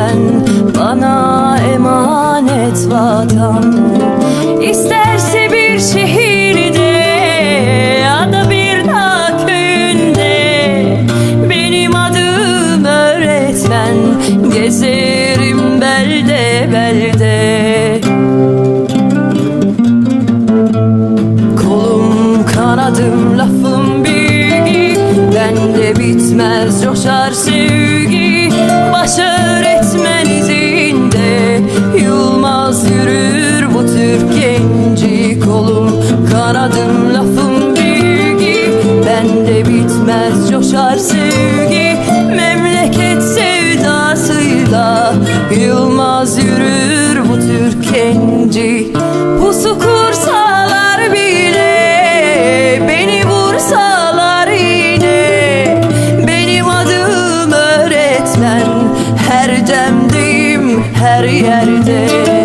sen Bana emanet vatan. İsterse bir şehirde Ya da bir dağ köyünde Benim adım öğretmen Gezerim belde belde. Kolum kanadım lafım bilgi Bende bitmez coşar sevgi. Kanadım lafım bilgi. Bende bitmez coşar sevgi. Memleket sevdasıyla Yılmaz yürür bu Türk genci Pusu kursalar bile Beni vursalar yine. Benim adım öğretmen Her demdeyim her yerde